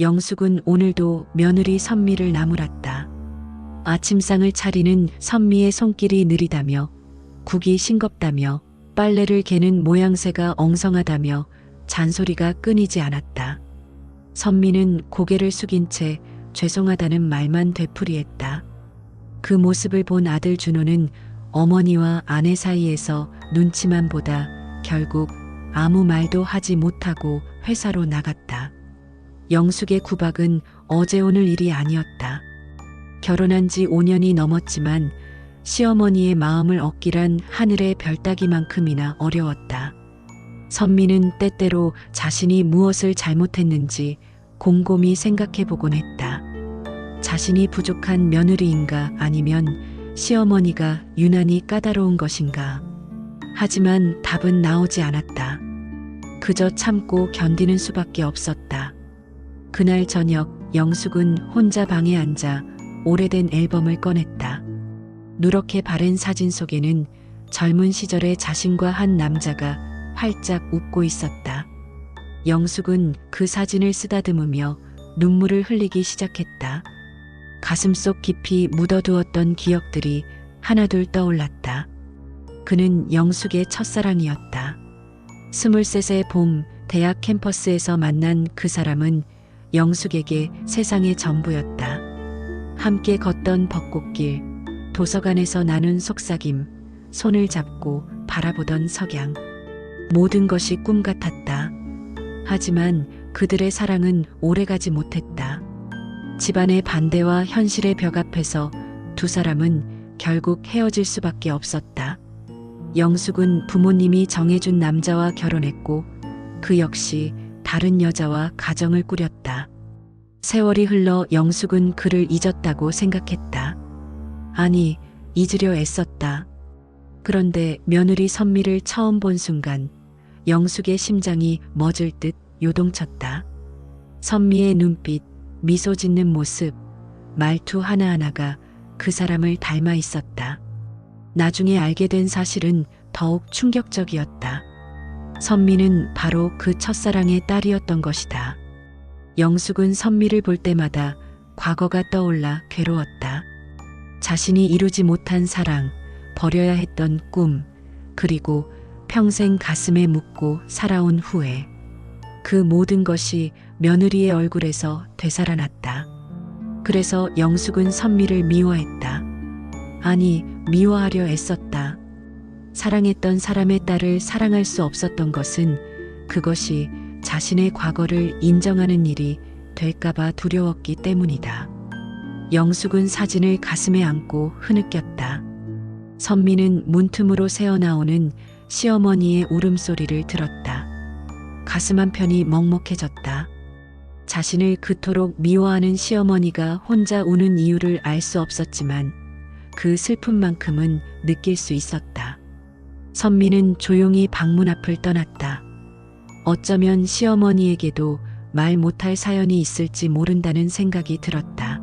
영숙은 오늘도 며느리 선미를 나무랐다. 아침상을 차리는 선미의 손길이 느리다며 국이 싱겁다며 빨래를 개는 모양새가 엉성하다며 잔소리가 끊이지 않았다. 선미는 고개를 숙인 채 죄송하다는 말만 되풀이했다. 그 모습을 본 아들 준호는 어머니와 아내 사이에서 눈치만 보다 결국 아무 말도 하지 못하고 회사로 나갔다. 영숙의 구박은 어제 오늘 일이 아니었다. 결혼한 지 5년이 넘었지만 시어머니의 마음을 얻기란 하늘의 별 따기만큼이나 어려웠다. 선미는 때때로 자신이 무엇을 잘못했는지 곰곰이 생각해 보곤 했다. 자신이 부족한 며느리인가 아니면 시어머니가 유난히 까다로운 것인가. 하지만 답은 나오지 않았다. 그저 참고 견디는 수밖에 없었다. 그날 저녁 영숙은 혼자 방에 앉아 오래된 앨범을 꺼냈다. 누렇게 바른 사진 속에는 젊은 시절의 자신과 한 남자가 활짝 웃고 있었다. 영숙은 그 사진을 쓰다듬으며 눈물을 흘리기 시작했다. 가슴 속 깊이 묻어두었던 기억들이 하나둘 떠올랐다. 그는 영숙의 첫사랑이었다. 스물셋의 봄, 대학 캠퍼스에서 만난 그 사람은 영숙에게 세상의 전부였다. 함께 걷던 벚꽃길, 도서관에서 나눈 속삭임, 손을 잡고 바라보던 석양. 모든 것이 꿈 같았다. 하지만 그들의 사랑은 오래가지 못했다. 집안의 반대와 현실의 벽 앞에서 두 사람은 결국 헤어질 수밖에 없었다. 영숙은 부모님이 정해준 남자와 결혼했고 그 역시 다른 여자와 가정을 꾸렸다. 세월이 흘러 영숙은 그를 잊었다고 생각했다. 아니, 잊으려 애썼다. 그런데 며느리 선미를 처음 본 순간 영숙의 심장이 멎을 듯 요동쳤다. 선미의 눈빛, 미소 짓는 모습, 말투 하나하나가 그 사람을 닮아 있었다. 나중에 알게 된 사실은 더욱 충격적이었다. 선미는 바로 그 첫사랑의 딸이었던 것이다. 영숙은 선미를 볼 때마다 과거가 떠올라 괴로웠다. 자신이 이루지 못한 사랑, 버려야 했던 꿈, 그리고 평생 가슴에 묻고 살아온 후회. 그 모든 것이 며느리의 얼굴에서 되살아났다. 그래서 영숙은 선미를 미워했다. 아니, 미워하려 애썼다. 사랑했던 사람의 딸을 사랑할 수 없었던 것은 그것이 자신의 과거를 인정하는 일이 될까봐 두려웠기 때문이다. 영숙은 사진을 가슴에 안고 흐느꼈다. 선미는 문틈으로 새어나오는 시어머니의 울음소리를 들었다. 가슴 한편이 먹먹해졌다. 자신을 그토록 미워하는 시어머니가 혼자 우는 이유를 알 수 없었지만 그 슬픔만큼은 느낄 수 있었다. 선미는 조용히 방문 앞을 떠났다. 어쩌면 시어머니에게도 말 못할 사연이 있을지 모른다는 생각이 들었다.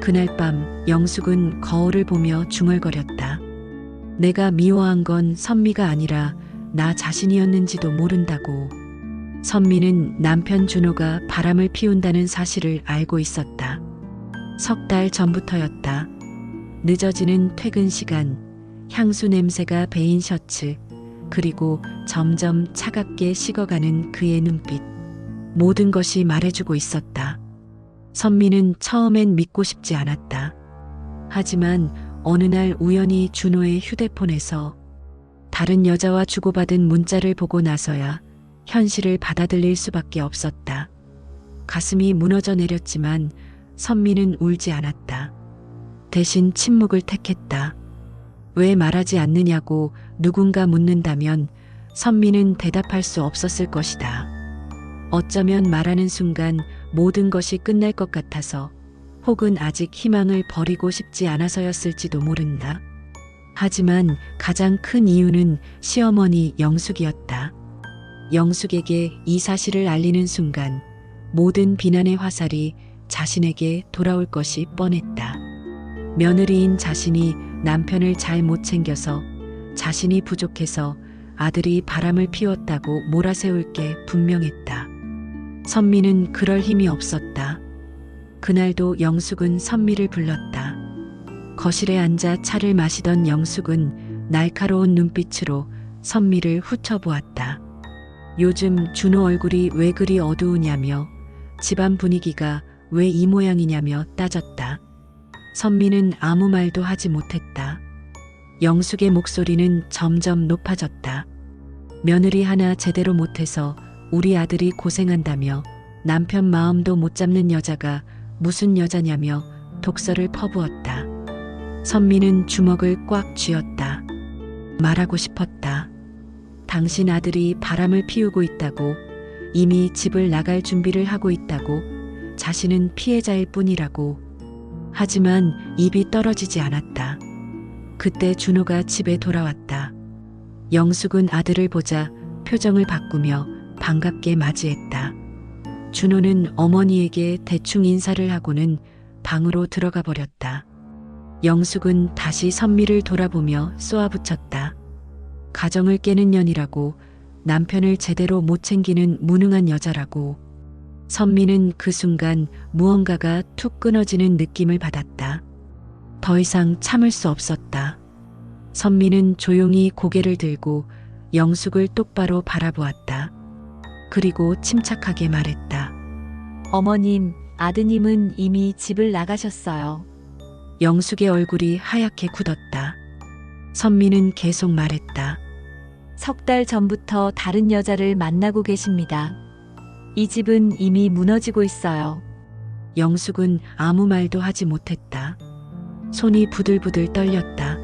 그날 밤 영숙은 거울을 보며 중얼거렸다. 내가 미워한 건 선미가 아니라 나 자신이었는지도 모른다고. 선미는 남편 준호가 바람을 피운다는 사실을 알고 있었다. 석 달 전부터였다. 늦어지는 퇴근 시간, 향수 냄새가 배인 셔츠, 그리고 점점 차갑게 식어가는 그의 눈빛. 모든 것이 말해주고 있었다. 선미는 처음엔 믿고 싶지 않았다. 하지만 어느 날 우연히 준호의 휴대폰에서 다른 여자와 주고받은 문자를 보고 나서야 현실을 받아들일 수밖에 없었다. 가슴이 무너져 내렸지만 선미는 울지 않았다. 대신 침묵을 택했다. 왜 말하지 않느냐고 누군가 묻는다면 선미는 대답할 수 없었을 것이다. 어쩌면 말하는 순간 모든 것이 끝날 것 같아서 혹은 아직 희망을 버리고 싶지 않아서였을지도 모른다. 하지만 가장 큰 이유는 시어머니 영숙이었다. 영숙에게 이 사실을 알리는 순간 모든 비난의 화살이 자신에게 돌아올 것이 뻔했다. 며느리인 자신이 남편을 잘 못 챙겨서 자신이 부족해서 아들이 바람을 피웠다고 몰아세울 게 분명했다. 선미는 그럴 힘이 없었다. 그날도 영숙은 선미를 불렀다. 거실에 앉아 차를 마시던 영숙은 날카로운 눈빛으로 선미를 훑어보았다. 요즘 준호 얼굴이 왜 그리 어두우냐며 집안 분위기가 왜 이 모양이냐며 따졌다. 선미는 아무 말도 하지 못했다. 영숙의 목소리는 점점 높아졌다. 며느리 하나 제대로 못해서 우리 아들이 고생한다며 남편 마음도 못 잡는 여자가 무슨 여자냐며 독서를 퍼부었다. 선미는 주먹을 꽉 쥐었다. 말하고 싶었다. 당신 아들이 바람을 피우고 있다고 이미 집을 나갈 준비를 하고 있다고 자신은 피해자일 뿐이라고 하지만 입이 떨어지지 않았다. 그때 준호가 집에 돌아왔다. 영숙은 아들을 보자 표정을 바꾸며 반갑게 맞이했다. 준호는 어머니에게 대충 인사를 하고는 방으로 들어가 버렸다. 영숙은 다시 선미를 돌아보며 쏘아붙였다. 가정을 깨는 년이라고 남편을 제대로 못 챙기는 무능한 여자라고 선미는 그 순간 무언가가 툭 끊어지는 느낌을 받았다. 더 이상 참을 수 없었다. 선미는 조용히 고개를 들고 영숙을 똑바로 바라보았다. 그리고 침착하게 말했다. 어머님, 아드님은 이미 집을 나가셨어요. 영숙의 얼굴이 하얗게 굳었다. 선미는 계속 말했다. 석 달 전부터 다른 여자를 만나고 계십니다. 이 집은 이미 무너지고 있어요. 영숙은 아무 말도 하지 못했다. 손이 부들부들 떨렸다.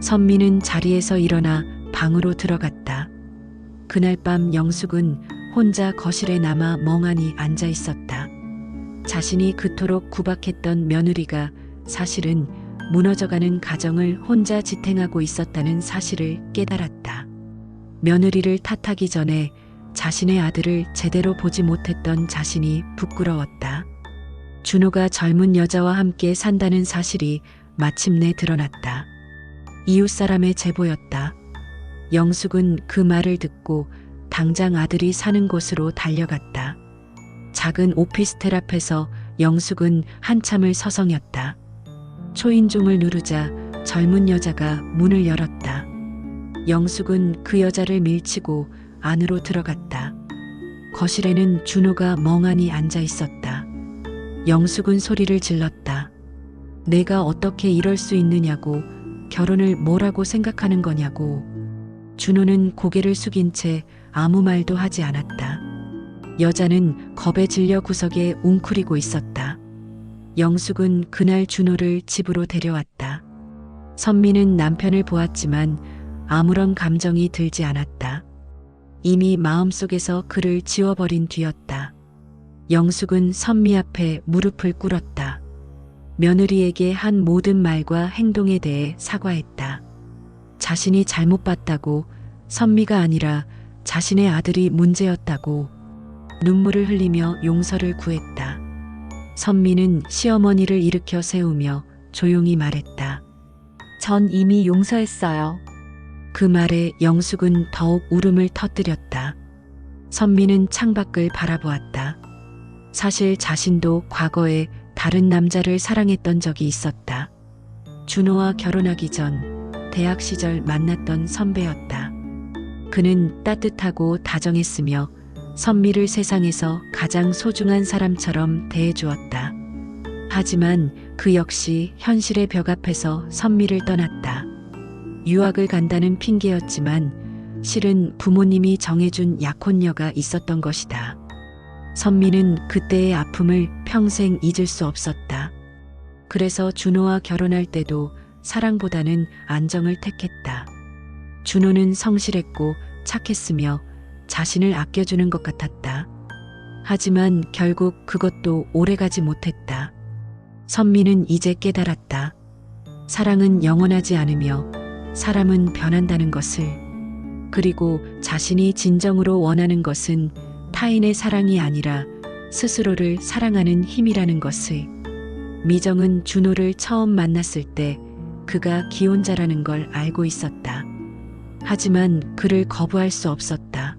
선미는 자리에서 일어나 방으로 들어갔다. 그날 밤 영숙은 혼자 거실에 남아 멍하니 앉아 있었다. 자신이 그토록 구박했던 며느리가 사실은 무너져가는 가정을 혼자 지탱하고 있었다는 사실을 깨달았다. 며느리를 탓하기 전에 자신의 아들을 제대로 보지 못했던 자신이 부끄러웠다. 준호가 젊은 여자와 함께 산다는 사실이 마침내 드러났다. 이웃 사람의 제보였다. 영숙은 그 말을 듣고 당장 아들이 사는 곳으로 달려갔다. 작은 오피스텔 앞에서 영숙은 한참을 서성였다. 초인종을 누르자 젊은 여자가 문을 열었다. 영숙은 그 여자를 밀치고 안으로 들어갔다. 거실에는 준호가 멍하니 앉아 있었다. 영숙은 소리를 질렀다. 내가 어떻게 이럴 수 있느냐고, 결혼을 뭐라고 생각하는 거냐고. 준호는 고개를 숙인 채 아무 말도 하지 않았다. 여자는 겁에 질려 구석에 웅크리고 있었다. 영숙은 그날 준호를 집으로 데려왔다. 선미는 남편을 보았지만 아무런 감정이 들지 않았다. 이미 마음속에서 그를 지워버린 뒤였다. 영숙은 선미 앞에 무릎을 꿇었다. 며느리에게 한 모든 말과 행동에 대해 사과했다. 자신이 잘못 봤다고 선미가 아니라 자신의 아들이 문제였다고 눈물을 흘리며 용서를 구했다. 선미는 시어머니를 일으켜 세우며 조용히 말했다. 전 이미 용서했어요. 그 말에 영숙은 더욱 울음을 터뜨렸다. 선미는 창밖을 바라보았다. 사실 자신도 과거에 다른 남자를 사랑했던 적이 있었다. 준호와 결혼하기 전 대학 시절 만났던 선배였다. 그는 따뜻하고 다정했으며 선미를 세상에서 가장 소중한 사람처럼 대해주었다. 하지만 그 역시 현실의 벽 앞에서 선미를 떠났다. 유학을 간다는 핑계였지만 실은 부모님이 정해준 약혼녀가 있었던 것이다. 선미는 그때의 아픔을 평생 잊을 수 없었다. 그래서 준호와 결혼할 때도 사랑보다는 안정을 택했다. 준호는 성실했고 착했으며 자신을 아껴주는 것 같았다. 하지만 결국 그것도 오래가지 못했다. 선미는 이제 깨달았다. 사랑은 영원하지 않으며 사람은 변한다는 것을 그리고 자신이 진정으로 원하는 것은 타인의 사랑이 아니라 스스로를 사랑하는 힘이라는 것을 미정은 준호를 처음 만났을 때 그가 기혼자라는 걸 알고 있었다. 하지만 그를 거부할 수 없었다.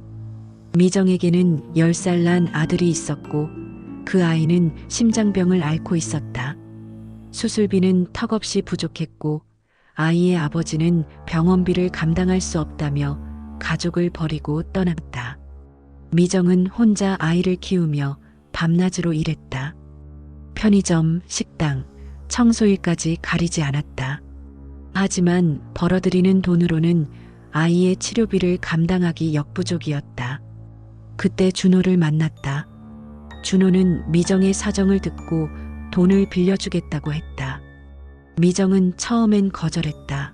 미정에게는 10살 난 아들이 있었고 그 아이는 심장병을 앓고 있었다. 수술비는 턱없이 부족했고 아이의 아버지는 병원비를 감당할 수 없다며 가족을 버리고 떠났다. 미정은 혼자 아이를 키우며 밤낮으로 일했다. 편의점, 식당, 청소일까지 가리지 않았다. 하지만 벌어들이는 돈으로는 아이의 치료비를 감당하기 역부족이었다. 그때 준호를 만났다. 준호는 미정의 사정을 듣고 돈을 빌려주겠다고 했다. 미정은 처음엔 거절했다.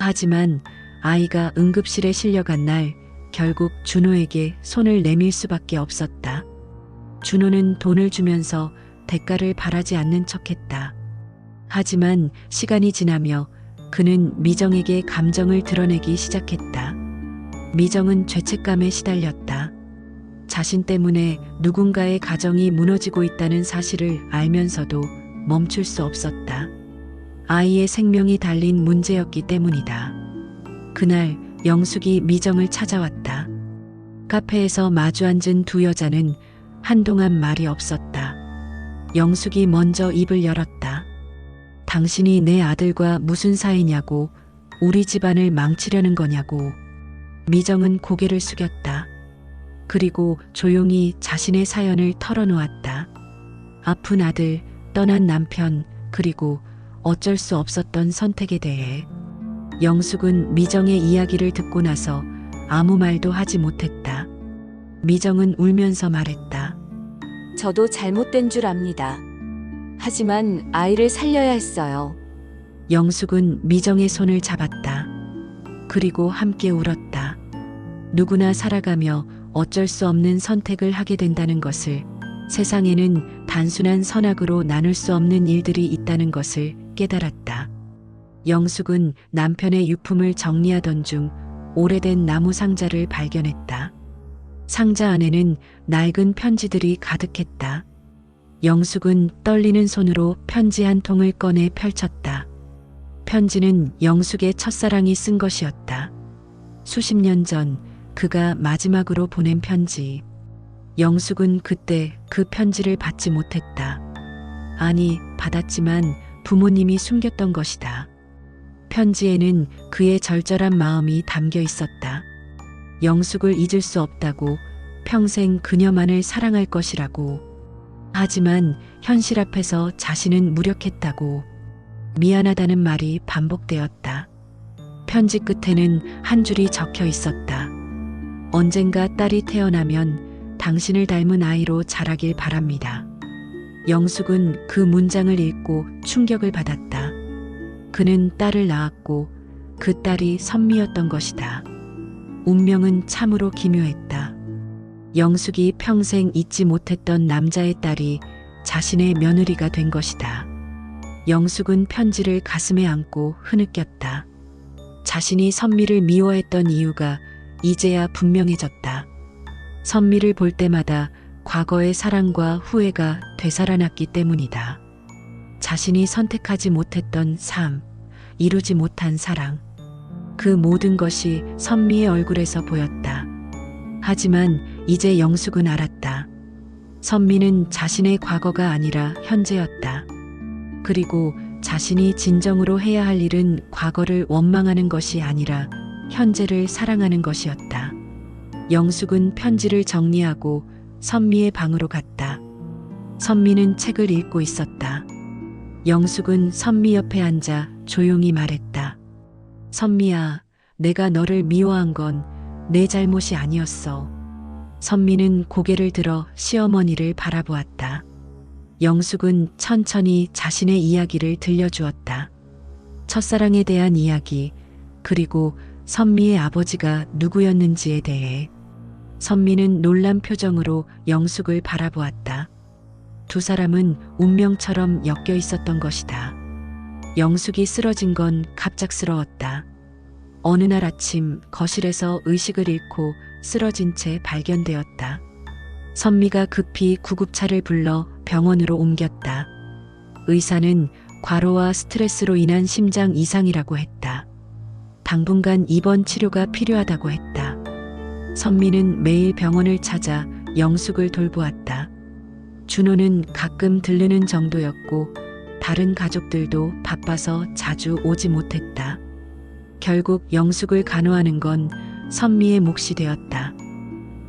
하지만 아이가 응급실에 실려간 날 결국 준호에게 손을 내밀 수밖에 없었다. 준호는 돈을 주면서 대가를 바라지 않는 척했다. 하지만 시간이 지나며 그는 미정에게 감정을 드러내기 시작했다. 미정은 죄책감에 시달렸다. 자신 때문에 누군가의 가정이 무너지고 있다는 사실을 알면서도 멈출 수 없었다. 아이의 생명이 달린 문제였기 때문이다. 그날 영숙이 미정을 찾아왔다. 카페에서 마주 앉은 두 여자는 한동안 말이 없었다. 영숙이 먼저 입을 열었다. 당신이 내 아들과 무슨 사이냐고, 우리 집안을 망치려는 거냐고. 미정은 고개를 숙였다. 그리고 조용히 자신의 사연을 털어놓았다. 아픈 아들, 떠난 남편, 그리고 어쩔 수 없었던 선택에 대해. 영숙은 미정의 이야기를 듣고 나서 아무 말도 하지 못했다. 미정은 울면서 말했다. 저도 잘못된 줄 압니다. 하지만 아이를 살려야 했어요. 영숙은 미정의 손을 잡았다. 그리고 함께 울었다. 누구나 살아가며 어쩔 수 없는 선택을 하게 된다는 것을 세상에는 단순한 선악으로 나눌 수 없는 일들이 있다는 것을 깨달았다. 영숙은 남편의 유품을 정리하던 중 오래된 나무 상자를 발견했다. 상자 안에는 낡은 편지들이 가득했다. 영숙은 떨리는 손으로 편지 한 통을 꺼내 펼쳤다. 편지는 영숙의 첫사랑이 쓴 것이었다. 수십 년 전 그가 마지막으로 보낸 편지. 영숙은 그때 그 편지를 받지 못했다. 아니, 받았지만 부모님이 숨겼던 것이다. 편지에는 그의 절절한 마음이 담겨 있었다. 영숙을 잊을 수 없다고 평생 그녀만을 사랑할 것이라고. 하지만 현실 앞에서 자신은 무력했다고. 미안하다는 말이 반복되었다. 편지 끝에는 한 줄이 적혀 있었다. 언젠가 딸이 태어나면 당신을 닮은 아이로 자라길 바랍니다. 영숙은 그 문장을 읽고 충격을 받았다. 그는 딸을 낳았고 그 딸이 선미였던 것이다. 운명은 참으로 기묘했다. 영숙이 평생 잊지 못했던 남자의 딸이 자신의 며느리가 된 것이다. 영숙은 편지를 가슴에 안고 흐느꼈다. 자신이 선미를 미워했던 이유가 이제야 분명해졌다. 선미를 볼 때마다 과거의 사랑과 후회가 되살아났기 때문이다. 자신이 선택하지 못했던 삶, 이루지 못한 사랑. 그 모든 것이 선미의 얼굴에서 보였다. 하지만 이제 영숙은 알았다. 선미는 자신의 과거가 아니라 현재였다. 그리고 자신이 진정으로 해야 할 일은 과거를 원망하는 것이 아니라 현재를 사랑하는 것이었다. 영숙은 편지를 정리하고 선미의 방으로 갔다. 선미는 책을 읽고 있었다. 영숙은 선미 옆에 앉아 조용히 말했다. 선미야, 내가 너를 미워한 건 내 잘못이 아니었어. 선미는 고개를 들어 시어머니를 바라보았다. 영숙은 천천히 자신의 이야기를 들려주었다. 첫사랑에 대한 이야기, 그리고 선미의 아버지가 누구였는지에 대해. 선미는 놀란 표정으로 영숙을 바라보았다. 두 사람은 운명처럼 엮여 있었던 것이다. 영숙이 쓰러진 건 갑작스러웠다. 어느 날 아침 거실에서 의식을 잃고 쓰러진 채 발견되었다. 선미가 급히 구급차를 불러 병원으로 옮겼다. 의사는 과로와 스트레스로 인한 심장 이상이라고 했다. 당분간 입원 치료가 필요하다고 했다. 선미는 매일 병원을 찾아 영숙을 돌보았다. 준호는 가끔 들르는 정도였고 다른 가족들도 바빠서 자주 오지 못했다. 결국 영숙을 간호하는 건 선미의 몫이 되었다.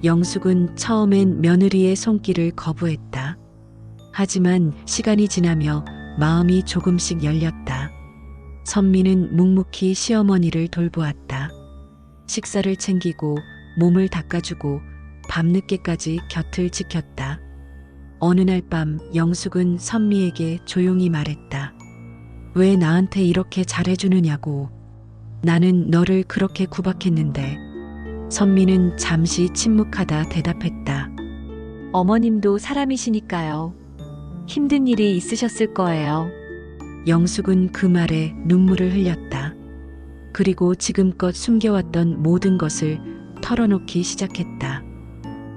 영숙은 처음엔 며느리의 손길을 거부했다. 하지만 시간이 지나며 마음이 조금씩 열렸다. 선미는 묵묵히 시어머니를 돌보았다. 식사를 챙기고 몸을 닦아주고 밤늦게까지 곁을 지켰다. 어느 날 밤 영숙은 선미에게 조용히 말했다. 왜 나한테 이렇게 잘해주느냐고. 나는 너를 그렇게 구박했는데. 선미는 잠시 침묵하다 대답했다. 어머님도 사람이시니까요. 힘든 일이 있으셨을 거예요. 영숙은 그 말에 눈물을 흘렸다. 그리고 지금껏 숨겨왔던 모든 것을 털어놓기 시작했다.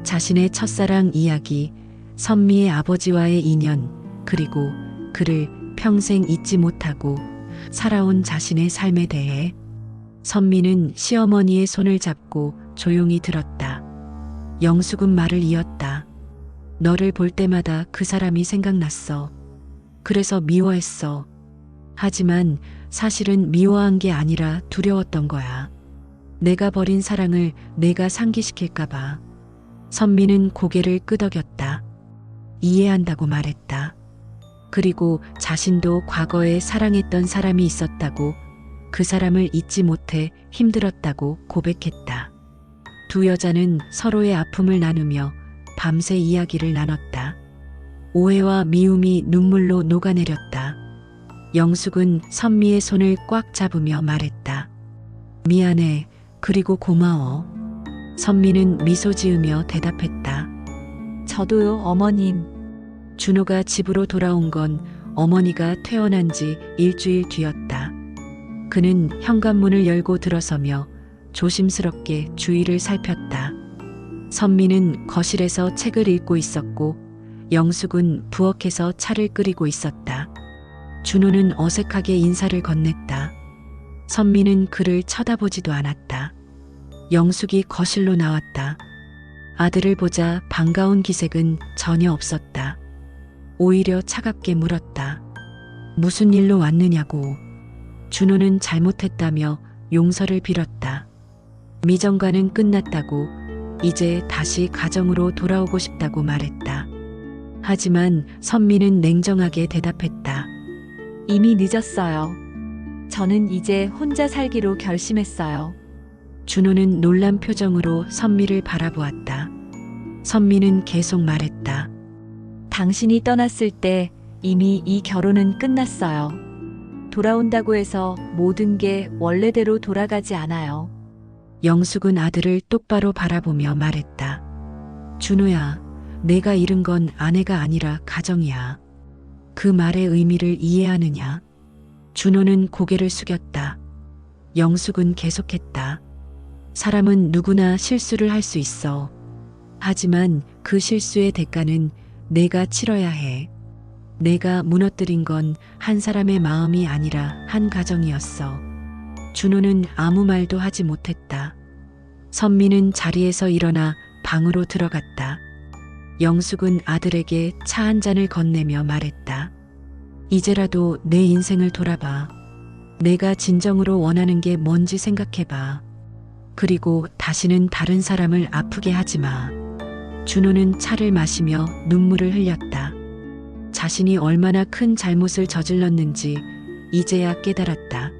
자신의 첫사랑 이야기, 선미의 아버지와의 인연, 그리고 그를 평생 잊지 못하고 살아온 자신의 삶에 대해 선미는 시어머니의 손을 잡고 조용히 들었다. 영숙은 말을 이었다. 너를 볼 때마다 그 사람이 생각났어. 그래서 미워했어. 하지만 사실은 미워한 게 아니라 두려웠던 거야. 내가 버린 사랑을 내가 상기시킬까봐. 선미는 고개를 끄덕였다. 이해한다고 말했다. 그리고 자신도 과거에 사랑했던 사람이 있었다고 그 사람을 잊지 못해 힘들었다고 고백했다. 두 여자는 서로의 아픔을 나누며 밤새 이야기를 나눴다. 오해와 미움이 눈물로 녹아내렸다. 영숙은 선미의 손을 꽉 잡으며 말했다. 미안해. 그리고 고마워. 선미는 미소 지으며 대답했다. 저도요, 어머님. 준호가 집으로 돌아온 건 어머니가 퇴원한 지 일주일 뒤였다. 그는 현관문을 열고 들어서며 조심스럽게 주위를 살폈다. 선미는 거실에서 책을 읽고 있었고 영숙은 부엌에서 차를 끓이고 있었다. 준호는 어색하게 인사를 건넸다. 선미는 그를 쳐다보지도 않았다. 영숙이 거실로 나왔다. 아들을 보자 반가운 기색은 전혀 없었다. 오히려 차갑게 물었다. 무슨 일로 왔느냐고. 준호는 잘못했다며 용서를 빌었다. 미정과는 끝났다고 이제 다시 가정으로 돌아오고 싶다고 말했다. 하지만 선미는 냉정하게 대답했다. 이미 늦었어요. 저는 이제 혼자 살기로 결심했어요. 준호는 놀란 표정으로 선미를 바라보았다. 선미는 계속 말했다. 당신이 떠났을 때 이미 이 결혼은 끝났어요. 돌아온다고 해서 모든 게 원래대로 돌아가지 않아요. 영숙은 아들을 똑바로 바라보며 말했다. 준호야, 내가 잃은 건 아내가 아니라 가정이야. 그 말의 의미를 이해하느냐? 준호는 고개를 숙였다. 영숙은 계속했다. 사람은 누구나 실수를 할 수 있어. 하지만 그 실수의 대가는 내가 치러야 해. 내가 무너뜨린 건 한 사람의 마음이 아니라 한 가정이었어. 준호는 아무 말도 하지 못했다. 선미는 자리에서 일어나 방으로 들어갔다. 영숙은 아들에게 차 한 잔을 건네며 말했다. 이제라도 내 인생을 돌아봐. 내가 진정으로 원하는 게 뭔지 생각해봐. 그리고 다시는 다른 사람을 아프게 하지 마. 준호는 차를 마시며 눈물을 흘렸다. 자신이 얼마나 큰 잘못을 저질렀는지 이제야 깨달았다.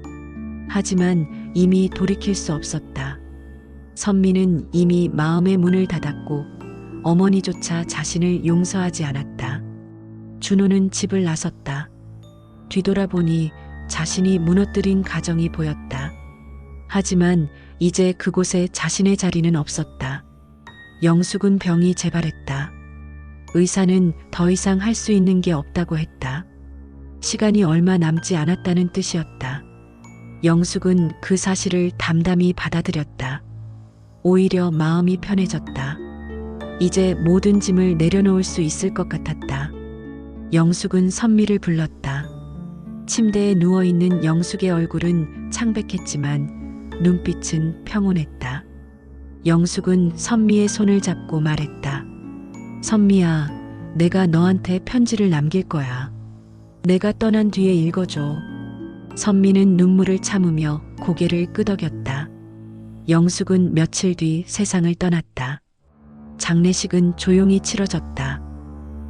하지만 이미 돌이킬 수 없었다. 선미는 이미 마음의 문을 닫았고 어머니조차 자신을 용서하지 않았다. 준호는 집을 나섰다. 뒤돌아보니 자신이 무너뜨린 가정이 보였다. 하지만 이제 그곳에 자신의 자리는 없었다. 영숙은 병이 재발했다. 의사는 더 이상 할 수 있는 게 없다고 했다. 시간이 얼마 남지 않았다는 뜻이었다. 영숙은 그 사실을 담담히 받아들였다. 오히려 마음이 편해졌다. 이제 모든 짐을 내려놓을 수 있을 것 같았다. 영숙은 선미를 불렀다. 침대에 누워있는 영숙의 얼굴은 창백했지만 눈빛은 평온했다. 영숙은 선미의 손을 잡고 말했다. 선미야, 내가 너한테 편지를 남길 거야. 내가 떠난 뒤에 읽어줘. 선미는 눈물을 참으며 고개를 끄덕였다. 영숙은 며칠 뒤 세상을 떠났다. 장례식은 조용히 치러졌다.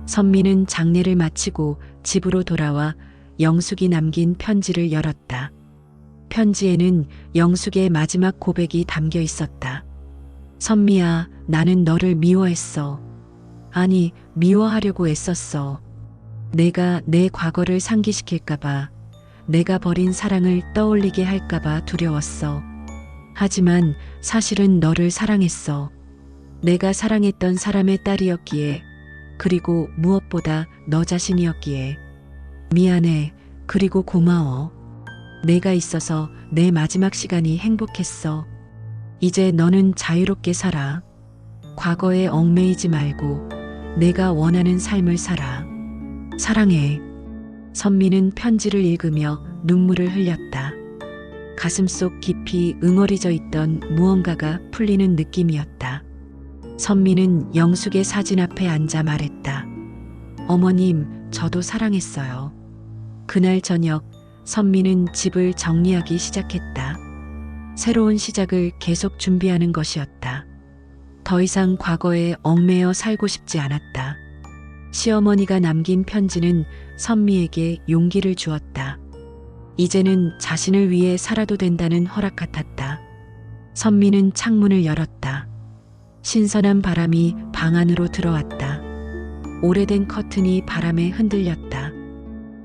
선미는 장례를 마치고 집으로 돌아와 영숙이 남긴 편지를 열었다. 편지에는 영숙의 마지막 고백이 담겨 있었다. 선미야, 나는 너를 미워했어. 아니, 미워하려고 애썼어. 내가 내 과거를 상기시킬까봐, 내가 버린 사랑을 떠올리게 할까봐 두려웠어. 하지만 사실은 너를 사랑했어. 내가 사랑했던 사람의 딸이었기에, 그리고 무엇보다 너 자신이었기에. 미안해, 그리고 고마워. 내가 있어서 내 마지막 시간이 행복했어. 이제 너는 자유롭게 살아. 과거에 얽매이지 말고 내가 원하는 삶을 살아. 사랑해. 선미는 편지를 읽으며 눈물을 흘렸다. 가슴속 깊이 응어리져 있던 무언가가 풀리는 느낌이었다. 선미는 영숙의 사진 앞에 앉아 말했다. 어머님, 저도 사랑했어요. 그날 저녁, 선미는 집을 정리하기 시작했다. 새로운 시작을 계속 준비하는 것이었다. 더 이상 과거에 얽매여 살고 싶지 않았다. 시어머니가 남긴 편지는 선미에게 용기를 주었다. 이제는 자신을 위해 살아도 된다는 허락 같았다. 선미는 창문을 열었다. 신선한 바람이 방 안으로 들어왔다. 오래된 커튼이 바람에 흔들렸다.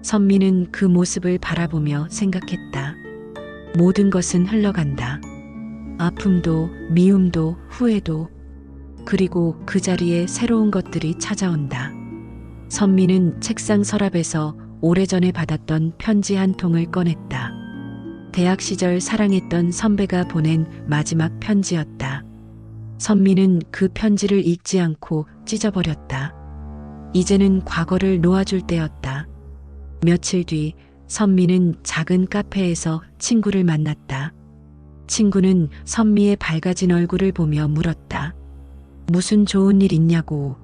선미는 그 모습을 바라보며 생각했다. 모든 것은 흘러간다. 아픔도, 미움도, 후회도, 그리고 그 자리에 새로운 것들이 찾아온다. 선미는 책상 서랍에서 오래전에 받았던 편지 한 통을 꺼냈다. 대학 시절 사랑했던 선배가 보낸 마지막 편지였다. 선미는 그 편지를 읽지 않고 찢어버렸다. 이제는 과거를 놓아줄 때였다. 며칠 뒤 선미는 작은 카페에서 친구를 만났다. 친구는 선미의 밝아진 얼굴을 보며 물었다. 무슨 좋은 일 있냐고.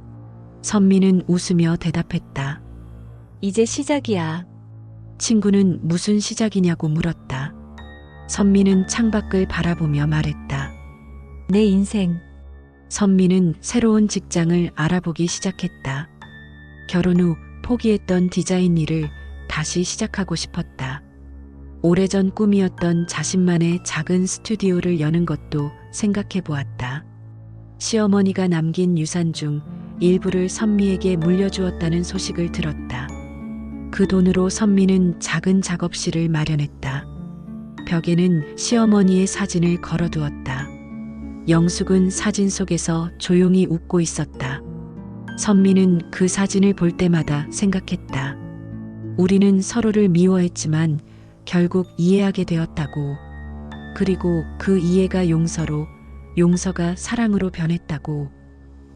선미는 웃으며 대답했다. 이제 시작이야. 친구는 무슨 시작이냐고 물었다. 선미는 창밖을 바라보며 말했다. 내 인생. 선미는 새로운 직장을 알아보기 시작했다. 결혼 후 포기했던 디자인 일을 다시 시작하고 싶었다. 오래전 꿈이었던 자신만의 작은 스튜디오를 여는 것도 생각해 보았다. 시어머니가 남긴 유산 중 일부를 선미에게 물려주었다는 소식을 들었다. 그 돈으로 선미는 작은 작업실을 마련했다. 벽에는 시어머니의 사진을 걸어두었다. 영숙은 사진 속에서 조용히 웃고 있었다. 선미는 그 사진을 볼 때마다 생각했다. 우리는 서로를 미워했지만 결국 이해하게 되었다고. 그리고 그 이해가 용서로, 용서가 사랑으로 변했다고.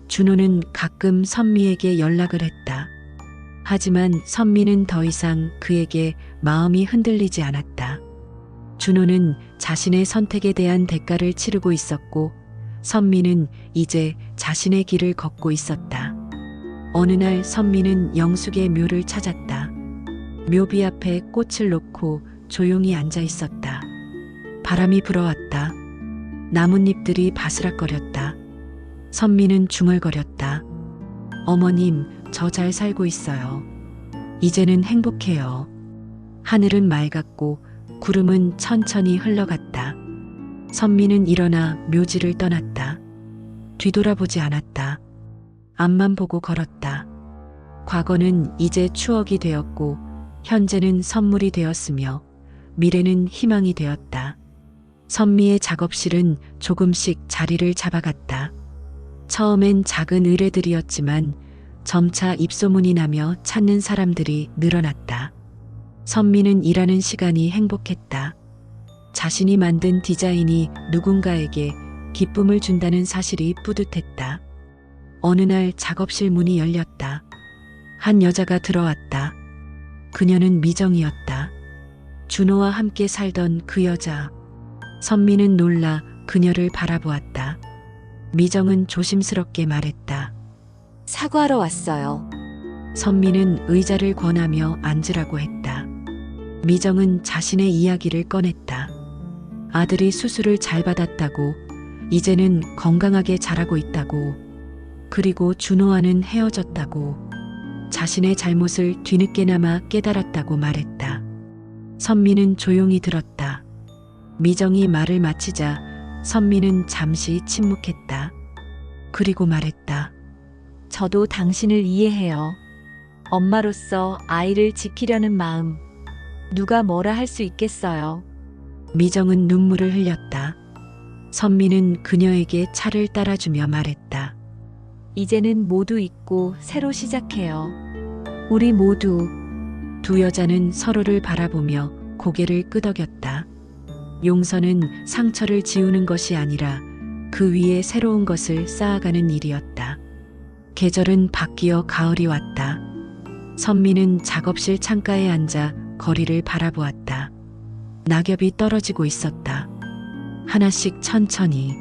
준호는 가끔 선미에게 연락을 했다. 하지만 선미는 더 이상 그에게 마음이 흔들리지 않았다. 준호는 자신의 선택에 대한 대가를 치르고 있었고, 선미는 이제 자신의 길을 걷고 있었다. 어느 날 선미는 영숙의 묘를 찾았다. 묘비 앞에 꽃을 놓고 조용히 앉아 있었다. 바람이 불어왔다. 나뭇잎들이 바스락거렸다. 선미는 중얼거렸다. 어머님, 저 잘 살고 있어요. 이제는 행복해요. 하늘은 맑았고 구름은 천천히 흘러갔다. 선미는 일어나 묘지를 떠났다. 뒤돌아보지 않았다. 앞만 보고 걸었다. 과거는 이제 추억이 되었고 현재는 선물이 되었으며 미래는 희망이 되었다. 선미의 작업실은 조금씩 자리를 잡아갔다. 처음엔 작은 의뢰들이었지만 점차 입소문이 나며 찾는 사람들이 늘어났다. 선미는 일하는 시간이 행복했다. 자신이 만든 디자인이 누군가에게 기쁨을 준다는 사실이 뿌듯했다. 어느 날 작업실 문이 열렸다. 한 여자가 들어왔다. 그녀는 미정이었다. 준호와 함께 살던 그 여자. 선미는 놀라 그녀를 바라보았다. 미정은 조심스럽게 말했다. 사과하러 왔어요. 선미는 의자를 권하며 앉으라고 했다. 미정은 자신의 이야기를 꺼냈다. 아들이 수술을 잘 받았다고, 이제는 건강하게 자라고 있다고, 그리고 준호와는 헤어졌다고, 자신의 잘못을 뒤늦게나마 깨달았다고 말했다. 선미는 조용히 들었다. 미정이 말을 마치자 선미는 잠시 침묵했다. 그리고 말했다. 저도 당신을 이해해요. 엄마로서 아이를 지키려는 마음. 누가 뭐라 할 수 있겠어요. 미정은 눈물을 흘렸다. 선미는 그녀에게 차를 따라주며 말했다. 이제는 모두 잊고 새로 시작해요. 우리 모두 두 여자는 서로를 바라보며 고개를 끄덕였다. 용서는 상처를 지우는 것이 아니라 그 위에 새로운 것을 쌓아가는 일이었다. 계절은 바뀌어 가을이 왔다. 선미는 작업실 창가에 앉아 거리를 바라보았다. 낙엽이 떨어지고 있었다. 하나씩 천천히.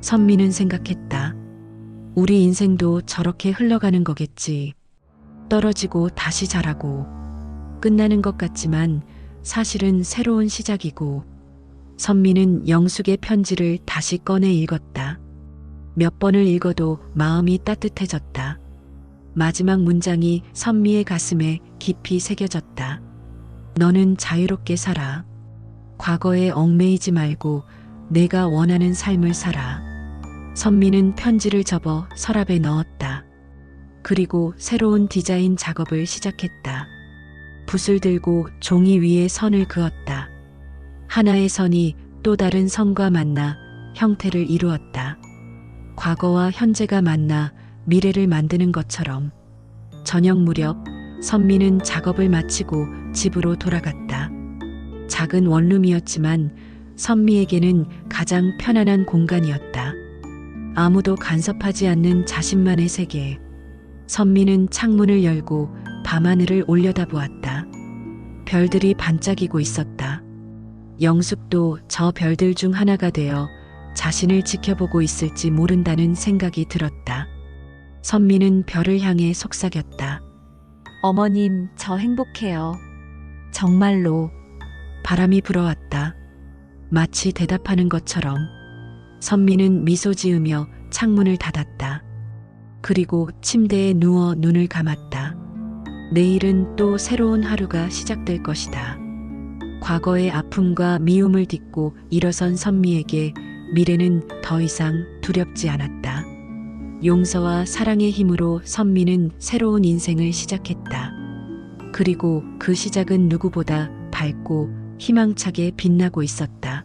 선미는 생각했다. 우리 인생도 저렇게 흘러가는 거겠지. 떨어지고 다시 자라고. 끝나는 것 같지만 사실은 새로운 시작이고 선미는 영숙의 편지를 다시 꺼내 읽었다. 몇 번을 읽어도 마음이 따뜻해졌다. 마지막 문장이 선미의 가슴에 깊이 새겨졌다. 너는 자유롭게 살아. 과거에 얽매이지 말고 내가 원하는 삶을 살아. 선미는 편지를 접어 서랍에 넣었다. 그리고 새로운 디자인 작업을 시작했다. 붓을 들고 종이 위에 선을 그었다. 하나의 선이 또 다른 선과 만나 형태를 이루었다. 과거와 현재가 만나 미래를 만드는 것처럼 저녁 무렵 선미는 작업을 마치고 집으로 돌아갔다. 작은 원룸이었지만 선미에게는 가장 편안한 공간이었다. 아무도 간섭하지 않는 자신만의 세계. 선미는 창문을 열고 밤하늘을 올려다보았다. 별들이 반짝이고 있었다. 영숙도 저 별들 중 하나가 되어 자신을 지켜보고 있을지 모른다는 생각이 들었다. 선미는 별을 향해 속삭였다. 어머님, 저 행복해요. 정말로 바람이 불어왔다. 마치 대답하는 것처럼 선미는 미소 지으며 창문을 닫았다. 그리고 침대에 누워 눈을 감았다. 내일은 또 새로운 하루가 시작될 것이다. 과거의 아픔과 미움을 딛고 일어선 선미에게 미래는 더 이상 두렵지 않았다. 용서와 사랑의 힘으로 선미는 새로운 인생을 시작했다. 그리고 그 시작은 누구보다 밝고 희망차게 빛나고 있었다.